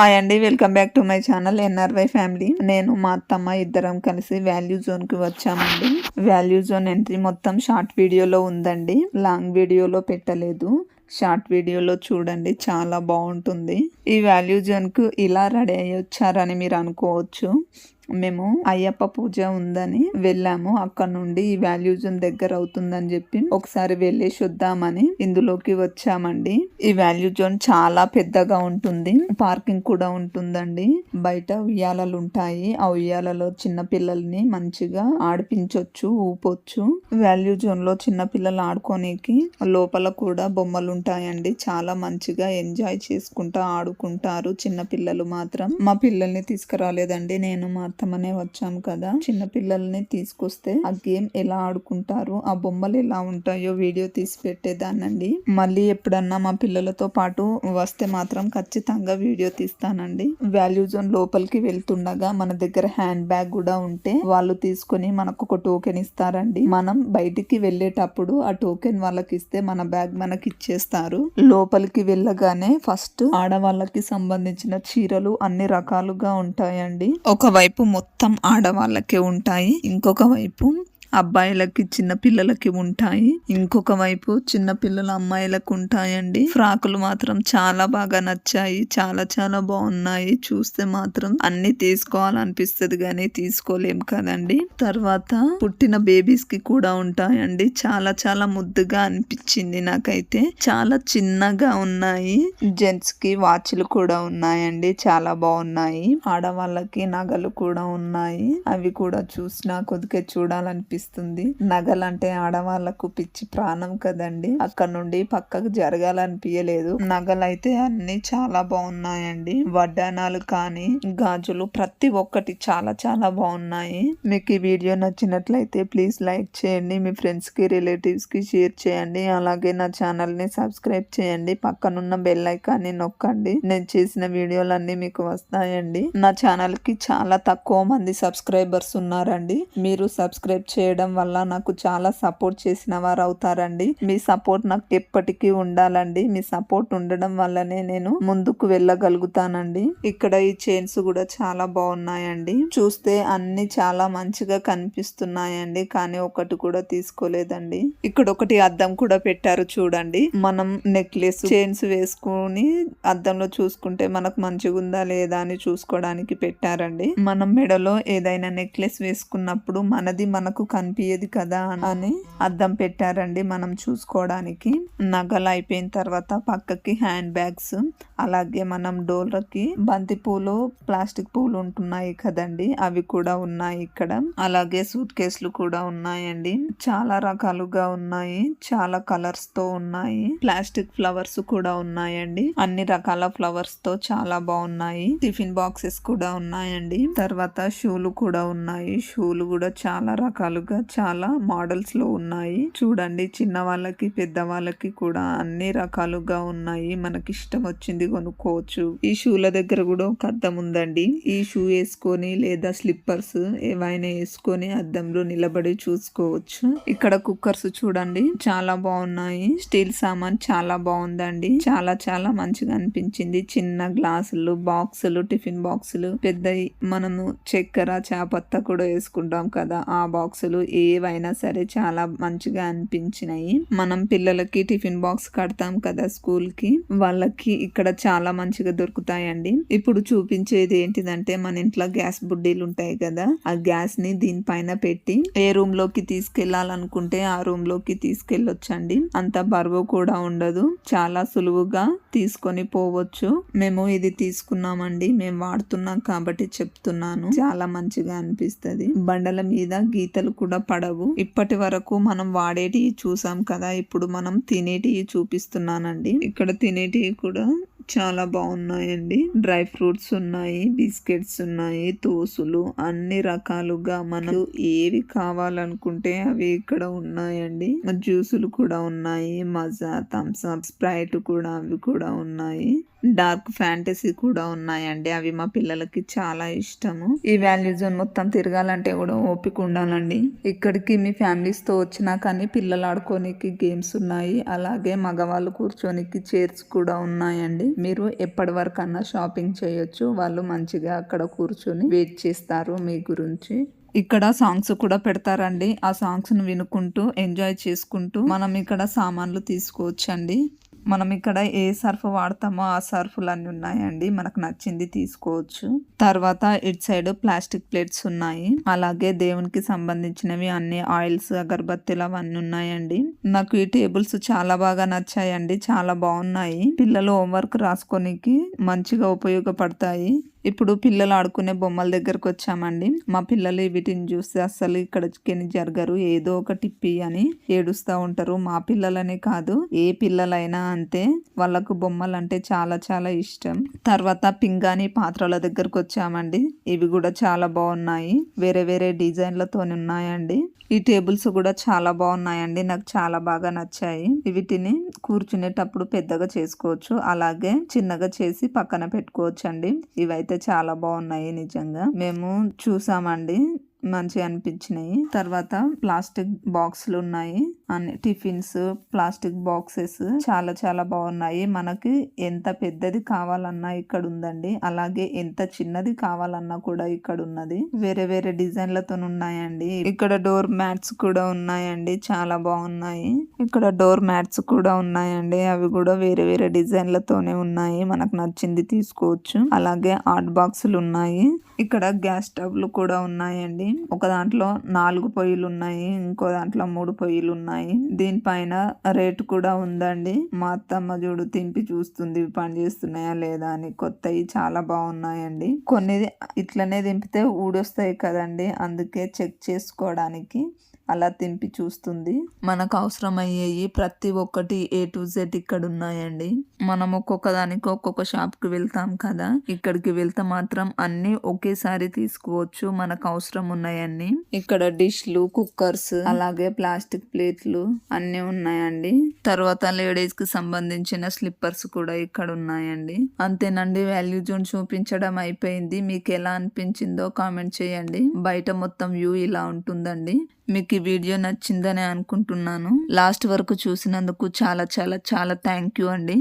Hi అండి welcome back to my channel NRY family. నేను మా అత్తమ్మ ఇద్దరం కలిసి వాల్యూ జోన్కి వచ్చామండి. వాల్యూ జోన్ ఎంట్రీ మొత్తం షార్ట్ వీడియోలో ఉందండి. లాంగ్ వీడియోలో పెట్టలేదు. షార్ట్ వీడియోలో చూడండి చాలా బాగుంటుంది. ఈ వాల్యూ జోన్కు ఇలా రెడీ అయ్యి వచ్చారని మీరు అనుకోవచ్చు. మేము అయ్యప్ప పూజ ఉందని వెళ్ళాము. అక్కడ నుండి ఈ వాల్యూ జోన్ దగ్గర అవుతుందని చెప్పి ఒకసారి వెళ్ళేసి వద్దామని ఇందులోకి వచ్చామండి. ఈ వాల్యూ జోన్ చాలా పెద్దగా ఉంటుంది. పార్కింగ్ కూడా ఉంటుందండి. బయట ఉయ్యాలలు ఉంటాయి. ఆ ఉయ్యాలలో చిన్న పిల్లల్ని మంచిగా ఆడిపించవచ్చు ఊపొచ్చు. వాల్యూ జోన్లో చిన్న పిల్లలు ఆడుకోనికి లోపల కూడా బొమ్మలు ఉంటాయండి. చాలా మంచిగా ఎంజాయ్ చేసుకుంటా ఆడుకుంటారు. చిన్న పిల్లలు మాత్రం. మా పిల్లల్ని తీసుకురాలేదండి. నేను మాత్రం. అత్తమ్మనే వచ్చాము కదా. చిన్న పిల్లల్ని తీసుకొస్తే ఆ గేమ్ ఎలా ఆడుకుంటారు ఆ బొమ్మలు ఎలా ఉంటాయో వీడియో తీసి పెట్టేదానండి మళ్ళీ ఎప్పుడన్నా మా పిల్లలతో పాటు వస్తే మాత్రం ఖచ్చితంగా వీడియో తీస్తానండి. వాల్యూ జోన్ లోపలికి వెళ్తుండగా మన దగ్గర హ్యాండ్ బ్యాగ్ కూడా ఉంటే వాళ్ళు తీసుకొని మనకు ఒక టోకెన్ ఇస్తారండి. మనం బయటికి వెళ్ళేటప్పుడు ఆ టోకెన్ వాళ్ళకి ఇస్తే మన బ్యాగ్ మనకి ఇచ్చేస్తారు. లోపలికి వెళ్ళగానే ఫస్ట్ ఆడవాళ్ళకి సంబంధించిన చీరలు అన్ని రకాలుగా ఉంటాయండి. ఒకవైపు మొత్తం ఆడవాళ్ళకే ఉంటాయి. ఇంకొక వైపు అబ్బాయిలకి చిన్న పిల్లలకి ఉంటాయి. ఇంకొక వైపు చిన్న పిల్లల అమ్మాయిలకు ఉంటాయండి. ఫ్రాకులు మాత్రం చాలా బాగా నచ్చాయి. చాలా చాలా బాగున్నాయి. చూస్తే మాత్రం అన్ని తీసుకోవాలనిపిస్తుంది కానీ తీసుకోలేం కదండి. తర్వాత పుట్టిన బేబీస్కి కూడా ఉంటాయండి. చాలా చాలా ముద్దుగా అనిపించింది నాకైతే. చాలా చిన్నగా ఉన్నాయి. జెంట్స్కి వాచ్లు కూడా ఉన్నాయండి. చాలా బాగున్నాయి. ఆడవాళ్ళకి నగలు కూడా ఉన్నాయి. అవి కూడా చూసినా కొద్దిగా చూడాలనిపిస్తుంది. నగలంటే ఆడవాళ్ళకు పిచ్చి ప్రాణం కదండి. అక్కడ నుండి పక్కకు జరగాలనిపించలేదు నగలైతే అన్ని చాలా బాగున్నాయండి. వడ్డానాలు కానీ గాజులు ప్రతి ఒక్కటి చాలా చాలా బాగున్నాయి. మీకు ఈ వీడియో నచ్చినట్లయితే ప్లీజ్ లైక్ చేయండి. మీ ఫ్రెండ్స్కి రిలేటివ్స్కి షేర్ చేయండి. అలాగే నా ఛానల్ని సబ్స్క్రైబ్ చేయండి. పక్కనున్న బెల్ ఐకాన్ని నొక్కండి. నేను చేసిన వీడియోలన్నీ మీకు వస్తాయండి. నా ఛానల్కి చాలా తక్కువ మంది సబ్స్క్రైబర్స్ ఉన్నారండి. మీరు సబ్స్క్రైబ్ చేయ వల్ల నాకు చాలా సపోర్ట్ చేసిన వారు అవుతారండి మీ సపోర్ట్ నాకు ఎప్పటికీ ఉండాలండి. మీ సపోర్ట్ ఉండడం వల్లనే నేను ముందుకు వెళ్ళగలుగుతానండి. ఇక్కడ ఈ చైన్స్ కూడా చాలా బాగున్నాయండి. చూస్తే అన్ని చాలా మంచిగా కనిపిస్తున్నాయండి. కానీ ఒకటి కూడా తీసుకోలేదండి. ఇక్కడ ఒకటి అద్దం కూడా పెట్టారు చూడండి. మనం నెక్లెస్ చైన్స్ వేసుకుని అద్దంలో చూసుకుంటే మనకు మంచిగా ఉందా లేదా అని చూసుకోవడానికి పెట్టారండి. మనం మెడలో ఏదైనా నెక్లెస్ వేసుకున్నప్పుడు మనది మనకు కనిపించదు కదా అని అద్దం పెట్టారండి మనం చూసుకోవడానికి. నగలు అయిపోయిన తర్వాత పక్కకి హ్యాండ్ బ్యాగ్స్ అలాగే మనం డోర్లకి బంతి పూలు ప్లాస్టిక్ పూలు ఉంటున్నాయి కదండి. అవి కూడా ఉన్నాయి ఇక్కడ. అలాగే సూట్ కేసులు కూడా ఉన్నాయండి. చాలా రకాలుగా ఉన్నాయి. చాలా కలర్స్తో ఉన్నాయి. ప్లాస్టిక్ ఫ్లవర్స్ కూడా ఉన్నాయండి. అన్ని రకాల ఫ్లవర్స్తో చాలా బాగున్నాయి. టిఫిన్ బాక్సెస్ కూడా ఉన్నాయండి. తర్వాత షూలు కూడా ఉన్నాయి. షూలు కూడా చాలా రకాలుగా చాలా మోడల్స్లో ఉన్నాయి. చూడండి చిన్న వాళ్ళకి పెద్ద వాళ్ళకి కూడా అన్ని రకాలుగా ఉన్నాయి. మనకి ఇష్టం వచ్చింది కొనుక్కోవచ్చు. ఈ షూల దగ్గర కూడా ఒక అద్దం ఉందండి. ఈ షూ వేసుకొని లేదా స్లిప్పర్స్ ఏవైనా వేసుకొని అద్దంలో నిలబడి చూసుకోవచ్చు. ఇక్కడ కుక్కర్స్ చూడండి చాలా బాగున్నాయి. స్టీల్ సామాన్ చాలా బాగుందండి. చాలా చాలా మంచిగా అనిపించింది. చిన్న గ్లాసులు బాక్సులు టిఫిన్ బాక్సులు పెద్ద మనము చక్కెర చేపత్త కూడా వేసుకుంటాం కదా ఆ బాక్సులు ఏవైనా సరే చాలా మంచిగా అనిపించినాయి. మనం పిల్లలకి టిఫిన్ బాక్స్ కడతాం కదా స్కూల్కి వాళ్ళకి ఇక్కడ చాలా మంచిగా దొరుకుతాయండి. ఇప్పుడు చూపించేది ఏంటిదంటే మన ఇంట్లో గ్యాస్ బుడ్డీలు ఉంటాయి కదా ఆ గ్యాస్ని దీనిపైన పెట్టి ఏ రూమ్లోకి తీసుకెళ్ళాలనుకుంటే ఆ రూమ్లోకి తీసుకెళ్ళొచ్చండి అంత బరువు కూడా ఉండదు. చాలా సులువుగా తీసుకొని పోవచ్చు. మేము ఇది తీసుకున్నామండి. మేము వాడుతున్నాం కాబట్టి చెప్తున్నాను. చాలా మంచిగా అనిపిస్తుంది. బండల మీద గీతలు కూడా పడవు. ఇప్పటి వరకు మనం వాడేటివి చూసాం కదా. ఇప్పుడు మనం తినేటివి చూపిస్తున్నానండి. ఇక్కడ తినేటివి కూడా చాలా బాగున్నాయండి. డ్రై ఫ్రూట్స్ ఉన్నాయి బిస్కెట్స్ ఉన్నాయి తోసులు అన్ని రకాలుగా మనకు ఏవి కావాలనుకుంటే అవి ఇక్కడ ఉన్నాయండి. జ్యూసులు కూడా ఉన్నాయి మజా థమ్స్ అప్ స్ప్రైట్ కూడా అవి కూడా ఉన్నాయి. డార్క్ ఫ్యాంటసీ కూడా ఉన్నాయండి. అవి మా పిల్లలకి చాలా ఇష్టము. ఈ వాల్యూ జోన్ మొత్తం తిరగాలంటే కూడా ఓపిక ఉండాలండి. ఇక్కడికి మీ ఫ్యామిలీస్తో వచ్చినా కానీ పిల్లలు ఆడుకోనికి గేమ్స్ ఉన్నాయి. అలాగే మగవాళ్ళు కూర్చోనికి చైర్స్ కూడా ఉన్నాయండి. మీరు ఎప్పటి వరకు అన్నా షాపింగ్ చేయొచ్చు. వాళ్ళు మంచిగా అక్కడ కూర్చొని వెయిట్ చేస్తారు మీ గురించి. ఇక్కడ సాంగ్స్ కూడా పెడతారండి. ఆ సాంగ్స్ను వినుకుంటూ ఎంజాయ్ చేసుకుంటూ మనం ఇక్కడ సామాన్లు తీసుకోవచ్చండి. మనం ఇక్కడ ఏ సర్ఫ్ వాడతామో ఆ సర్ఫ్లు అన్నీ ఉన్నాయండి. మనకు నచ్చింది తీసుకోవచ్చు. తర్వాత ఇటు సైడ్ ప్లాస్టిక్ ప్లేట్స్ ఉన్నాయి. అలాగే దేవునికి సంబంధించినవి అన్ని ఆయిల్స్ అగరబత్తీలు అవన్నీ ఉన్నాయండి. నాకు ఈ టేబుల్స్ చాలా బాగా నచ్చాయండి. చాలా బాగున్నాయి. పిల్లలు హోంవర్క్ రాసుకోనికి మంచిగా ఉపయోగపడతాయి. ఇప్పుడు పిల్లలు ఆడుకునే బొమ్మల దగ్గరకు వచ్చామండి. మా పిల్లలు వీటిని చూస్తే అస్సలు ఇక్కడికి జరగరు. ఏదో ఒక టిప్పి అని ఏడుస్తూ ఉంటారు. మా పిల్లలనే కాదు ఏ పిల్లలైనా అంతే. వాళ్ళకు బొమ్మలు అంటే చాలా చాలా ఇష్టం. తర్వాత పింగాణి పాత్రల దగ్గరకు వచ్చామండి. ఇవి కూడా చాలా బాగున్నాయి. వేరే వేరే డిజైన్లతో ఉన్నాయండి. ఈ టేబుల్స్ కూడా చాలా బాగున్నాయండి. నాకు చాలా బాగా నచ్చాయి. వీటిని కూర్చునేటప్పుడు పెద్దగా చేసుకోవచ్చు. అలాగే చిన్నగా చేసి పక్కన పెట్టుకోవచ్చు అండి ఇవైతే అయితే చాలా బాగున్నాయి నిజంగా. మేము చూసామండి. మంచిగా అనిపించినాయి. తర్వాత ప్లాస్టిక్ బాక్సులు ఉన్నాయి. అన్ని టిఫిన్స్ ప్లాస్టిక్ బాక్సెస్ చాలా చాలా బాగున్నాయి. మనకి ఎంత పెద్దది కావాలన్నా ఇక్కడ ఉందండి అలాగే ఎంత చిన్నది కావాలన్నా కూడా ఇక్కడ ఉన్నది వేరే వేరే డిజైన్లతో ఉన్నాయండి. ఇక్కడ డోర్ మ్యాట్స్ కూడా ఉన్నాయండి. చాలా బాగున్నాయి. ఇక్కడ డోర్ మ్యాట్స్ కూడా ఉన్నాయండి. అవి కూడా వేరే వేరే డిజైన్లతోనే ఉన్నాయి. మనకు నచ్చింది తీసుకోవచ్చు. అలాగే ఆర్ట్ బాక్సులు ఉన్నాయి. ఇక్కడ గ్యాస్ స్టవ్లు కూడా ఉన్నాయండి. ఒక దాంట్లో నాలుగు పొయ్యిలు ఉన్నాయి ఇంకో దాంట్లో మూడు పొయ్యిలు ఉన్నాయి దీనిపైన రేటు కూడా ఉందండి. మా అత్తమ్మ చూడు తింపి చూస్తుంది. పని చేస్తున్నాయా లేదా అని. కొత్తవి చాలా బాగున్నాయండి. కొన్ని ఇట్లనే దింపితే ఊడొస్తాయి కదండి. అందుకే చెక్ చేసుకోవడానికి. అలా తింపి చూస్తుంది. మనకు అవసరమయ్యేవి ప్రతి ఒక్కటి ఏ టు జెడ్ ఇక్కడ ఉన్నాయండి మనం ఒక్కొక్క దానికి ఒక్కొక్క షాప్కి వెళ్తాం కదా. ఇక్కడికి వెళ్తే మాత్రం అన్ని ఒకేసారి తీసుకోవచ్చు. మనకు అవసరం ఉన్నాయండి ఇక్కడ డిష్లు కుక్కర్స్ అలాగే ప్లాస్టిక్ ప్లేట్లు అన్ని ఉన్నాయండి. తర్వాత లేడీస్కి సంబంధించిన స్లిప్పర్స్ కూడా ఇక్కడ ఉన్నాయండి అంతేనండి వాల్యూ జోన్ చూపించడం అయిపోయింది. మీకు ఎలా అనిపించిందో కామెంట్ చేయండి. బయట మొత్తం వ్యూ ఇలా ఉంటుందండి. మీకు ఈ వీడియో నచ్చిందని అనుకుంటున్నాను. లాస్ట్ వరకు చూసినందుకు చాలా చాలా చాలా థ్యాంక్ యూ అండి.